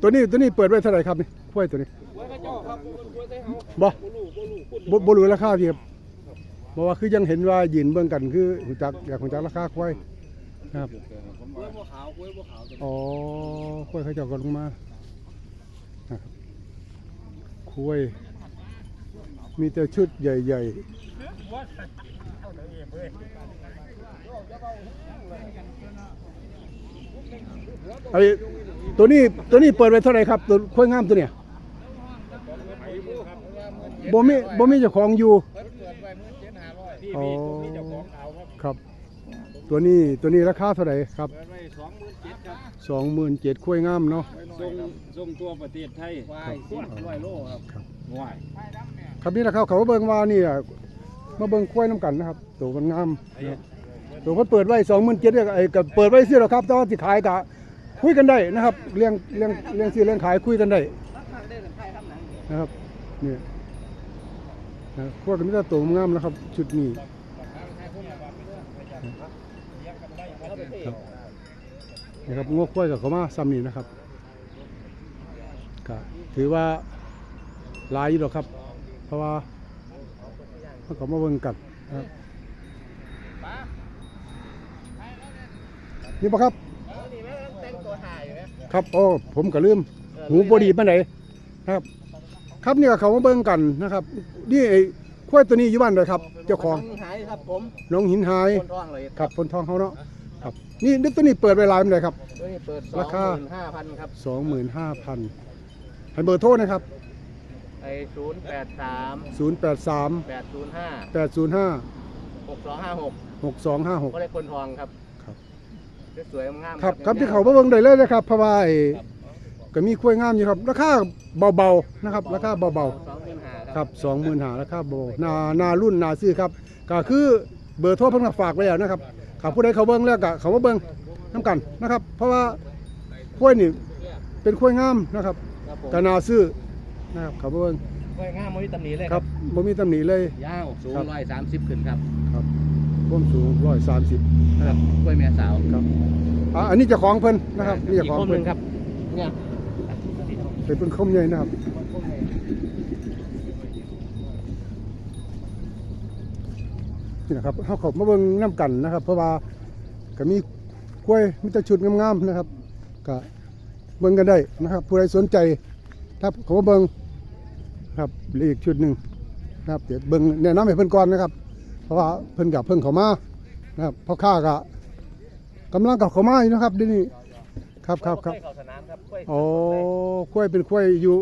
ตัวนี้ตัวนี้เปิดไว้เท่าไหร่ครับนี่กล้วยตัวนี้ไว้กระเจ้าครับไว้ใส่เฮาบ่บ่รู้บ่รู้คุณบ่บ่รู้ราคาพี่ครับเพราะว่าคือยังเห็นว่ายืนเบิ่งกันคือรู้จักอยากรู้จักราคากล้วยนะครับกล้วยบ่ขาวกล้วยบ่ขาวตัวนี้อ๋อกล้วยเขาเจ้าก็ลงมานะครับกล้วยมีแต่ชุดใหญ่ๆ ไอ้ตัวนี้ตัวนี้เปิดไว้เท่าไหร่ครับตัวกล้วยงามตัวเนี้ยบ่มีบ่มีเจ้าของอยู่เพิ่นเปิดไว้17,500ที่อ๋อมีตัวมีเจ้าของขาวครับครับ ตัวนี้ตัวนี้ราคาเท่าไหร่ครับเปิดไว้27,000ครับสองหมื่นเจ็ดกล้วยงามเนาะส่งส่งตัวประเทศไทยครัวาบยส่วนร้อยโลครับครับวายครับนี่แหละครับเขามาเบิ่งว่านี่อะมาเบิ่งกล้วยน้ำกันนะครับ ตัวมันงาม นะครับตัวมันเปิดไว้สองหมื่นเจ็ดไอ้กับเปิดไว้ซื้อหรอครับแต่ว่าสิขายกะคุยกันได้นะครับเรื่องเรื่องเรื่องซื้อเรื่องขายคุยกันได้นะครับนี่นะกล้วยก็มีแต่ตัวงามนะครับ ชุดนี้นะครับงวกกล้วยกับเขามาซ้ำนี่นะครับก็ถือว่าหลายอยู่หรอกครับ เพราะว่าเขามาเบิ่งกันนะครับ นี่ปะครับครับโอ้ผมก็ลืมหูบดีปานไหนนะครับ ครับนี่ก็เขามาเบิ่งกันนะครับนี่ไอ้ควายตัวนี้อยู่บ้านเลยครับ เจ้าของหายครับผมน้องหินหายคนท้องเลยครับพนทองเขาเนาะครับนี่นี่ตัวนี้เปิดเวลาเป็นไรครับตัวนี้เปิดราคา25,000ครับสองหมื่นห้าพันให้เบอร์โทรนะครับไอ้083ศูนย์แปดสาม805แปดศูนย์ห้า6256หกสองห้าหกก็เลยคนทองครับครับ สวยๆงามๆครับครับที่เขามาเบิ่งได้เลยนะครับเพราะว่าไอ้ก็มีกล้วยงามอยู่ครับ ราคาเบาๆนะครับ ราคาเบาสองหมื่นห้าๆครับสองหมื่นหาราคาเบานานารุ่นนาซื้อครับก็คือเบอร์โทรเพิ่นก็ฝากไว้แล้วนะครับถ้าผู้ใดเขาเบิ่งแล้วก็เขามาเบิ่งนํกันนะครับ เพราะว่ากล้วยนี่เป็นกล้วยงามนะครับครับผมก็น่าซื้อนะครับเขามาเบิ่งกล้วยงามไม่มีตำหนิเลยครับบ่มีตำหนิเลย ยาวสูงครับร้อยสามสิบขึ้นครับ ครับ ความสูง130ครับกล้วยแม่สาวครับอ่าอันนี้เจ้าของเพิ่นนะครับนี่อีเจ้ากของคนหเพิ่นึ่นงครับเนี่ยเป็นเพิ่นคมใหญ่นะครับนี่นะครับเขาเขามาเบิ่งน้ำกันนะครับ เพราะว่าก็มีกล้วยมีแต่ชุดงามๆนะครับก็เบิ่งกันได้นะครับ ผู้ใดสนใจครับเขามาเบิ่งครับอีกชุดหนึ่งนะครับเดี๋ยวเบิ่งแนะนำให้เพิ่นก่อนนะครับ เพราะว่าเพิ่นกับเพิ่งเขามานะครับพ่อค้าก็กำลังกับเขามาอยู่นะครับเดี๋ยวนี้ครับครับครับกล้วยเข้าสนามครับกล้วยอ๋อข้วยเป็นข้วยอยู่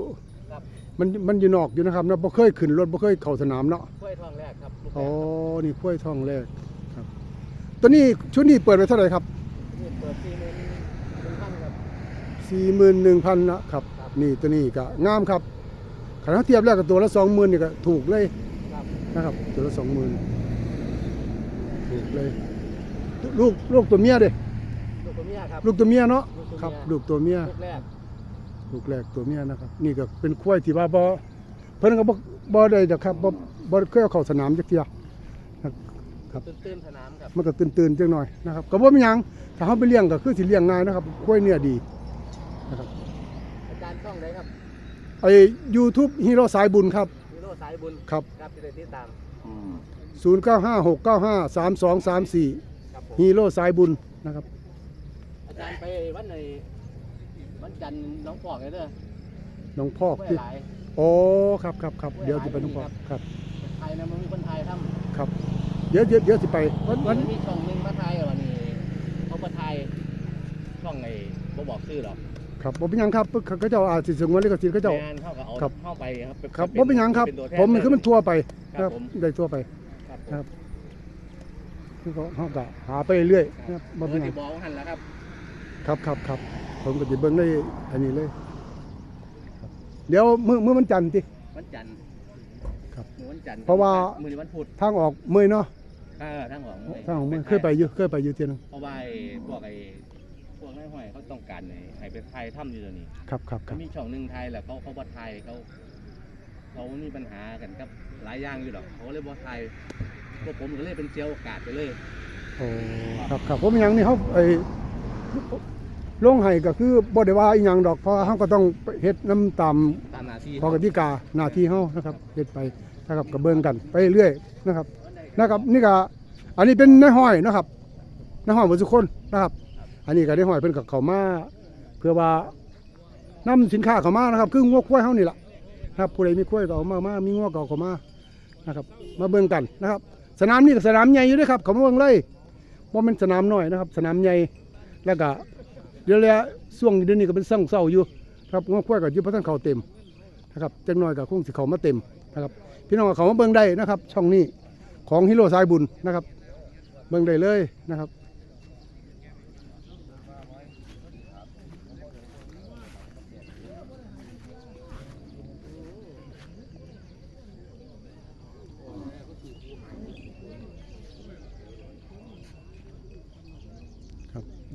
ครับมันมันอยู่นอกอยู่นะครับเนาะบ่เคยขึ้นรถบ่เคยเข้าสนามเนาะกล้วยทองแรกครับลูกแรอ๋อกนี่ข้วยทองแรกครับ ตัวนี้ชุดนี้เปิดไว้เท่าไหร่ครับนี่เปิดสี่หมื่นหนึ่งพันครับ41,000นะครับ นี่ตัวนี้ก็งามครับคันเราเทียบแล้วกับตัวละ20,000นี่ก็ถูกเลยครับนะครับตัวละ20,000 ถูกเลย ลูกลูกตัวเมียเด้ลูกตัวเมียครับ ลูกตัวเมียเนาะลูกตัวเมียครับ ลูกตัวเมียลูกแรกลูกแรกตัวเมียนะครับ นี่ก็เป็นควายที่ว่าบ่เพิ่นก็บ่บ่ได้ดอกครับบ่บ่เคยเอาเข้าสนามจักเที่ยครับตื่นตื่นสนามครับมันก็ตื่นๆจังหน่อยนะครับก็บ่มีหยังถ้าเฮาไปเลี้ยงก็คือสิเลี้ยงง่ายนะครับควายเนื้อดีนะครับอาจารย์ช่องไหนครับไอ้ YouTube ฮีโร่สายบุญครับฮีโร่สายบุญครับครับที่ได้ติดตาม 0956953234ครับผมฮีโร่สายบุญนะครับ อาจารย์ไปวันไหนวันจันทร์น้องปอกเลยเด้อน้องพอกกล้วยที่หลายอ๋อครับครับครับเดี๋ยวสิไปน้องพอกครับไทยนะมันมีคนไทยทำครับเดี๋ยวเดี๋ยวเดี๋ยวสิไปวันวันมันมีช่องหนึงมาไทยวันนี้เขามาไทยช่องไอ้บ่บอกชื่อหรอกครับบ่เป็นหยังครับเขาเขาเจ้าอาจสิสงวนลิขสิทธิ์เขาเจ้างานเข้ากับเอาครับเข้าไปครับครับบ่เป็นหยังครับตัวแทผมมันคือมันทั่วไปครับผมได้ทั่วไป ครับผมครับคือเขาเขาก็หาไปเรื่อยๆนะครับบ่เบเป็อนร์หยัที่งบอกหันแล้วครับครับครับครับผมก็จะเบิ่งได้อันนี้เลยครับเดี๋ยวมื้อมื้อมันจันทร์ติ วันจันทร์ครับมื้อวันจันทร์เพราะว่า มื้อนี้วันพุธทางออกมื้อเนาะเออทั้งของทางออกมื้อเคยไปอยู่เคยไปอยู่เที่ยหนึงเพราะว่าไอ้พวกไอ้พวกนายห้อยเขาต้องการไอ้ให้ไปไทยถ้ำอยู่ตรงนี้ ครับครับคเขารับมีช่องหนึ่งไทยแหละเขาเขาบ่ไทยเขา เขามีปัญหากันกับหลายอย่างอยู่หรอกเขาเลยบ่ไทยพวกผมก็เลยเป็นเจียวโอกาสไปเลยโอ้ครับครับผมยังนี่เฮาไอ้ลงให้ก็คือบ่ได้ว่าอีหยังดอกเพราะเฮาก็ต้องเฮ็ดน้ำตามตามหน้าที่ปกติกาหน้าที่เฮานะครับเฮ็ดไปนะครับก็เบิ่งกันไปเรื่อยนะครับนะครับนี่ก็อันนี้เป็นนายห้อยนะครับนายห้อยบ่ทุกคนนะครับ อันนี้ก็ได้ห้อยเพิ่นก็เข้ามา เพื่อว่านํสินค้าเข้ามานะครับ คืองัวควายเฮานี่ล่ะ นะครับผู้ใดมีควายก็เอามามามีงัวก็เอาเข้ามานะครับมาเบิ่งกันนะครับ สนามนี่ก็สนามใหญ่อยู่ด้อครับเขามาเบิ่งเลยบ่แม่นสนามน้อยนะครับ สนามใหญ่แล้วก็เดี๋ยวระช่วงเดือนนี้ก็เป็นซ่องเศร้าอยู่ครับงัวควายก็อยู่บ่ทันเขาเต็มนะครับจักหน่อยก็คงสิเขามาเต็มนะครับ พี่น้องก็เขามาเบิ่งได้นะครับ ช่องนี้ของฮิโรสายบุญนะครับ เบิ่งได้เลยนะครับ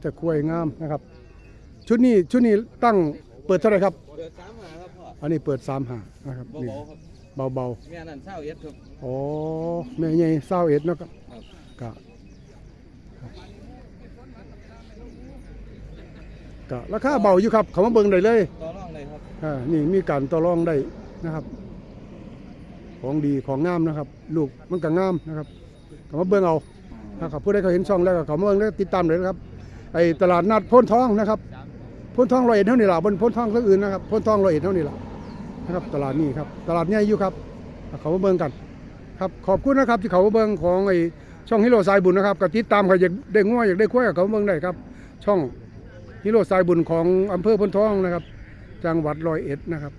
จะคุยงามนะครับ ชุดนี้ชุดนี้ตั้งเปิดเท่าไหร่ครับเปิดสามหาครับพ่ออันนี้เปิดสามหานะครับนี่เบาๆครับเบาแม่นั่นเศร้าเอ็ดครับ ๆอ๋อแม่ใหญ่เศร้าเอ็ดเนาะครับครับก็ก็ราคาเบาอยู่ครับเขามาเบิ่งได้เลย ต่อรองเลยครับอ่านี่มีการต่อรองได้นะครับ ของดีของงามนะครับ ลูกมันก็งามนะครับเขามาเบิ่งเอานะครับผู้ใดเขาเห็นช่องแล้วก็เขามาเบิ่งแล้วติดตามเลยนะครับ ไอ้ตลาดนัดพ้นท้องนะครับพ้นท้องรอยเอ็ดเท่านี้ล่ะบนพ้นท้องก็อื่นนะครับพ้นท้องรอยเอ็ดเท่านี้ล่ะนะครับ ตลาดนี้ครับ ตลาดใหญ่อยู่ครับ เขามาเบิ่งกัน ครับขอบคุณนะครับที่เขามาเบิ่งของไอ้ช่องฮิโรสายบุญนะครับก็ติดตามเขาอยากได้ง้ออยากได้คุ้ยกับเขาเบิ่งได้ครับ ช่องฮิโรสายบุญของอำเภอพ้นท้องนะครับ จังหวัดร้อยเอ็ดนะครับ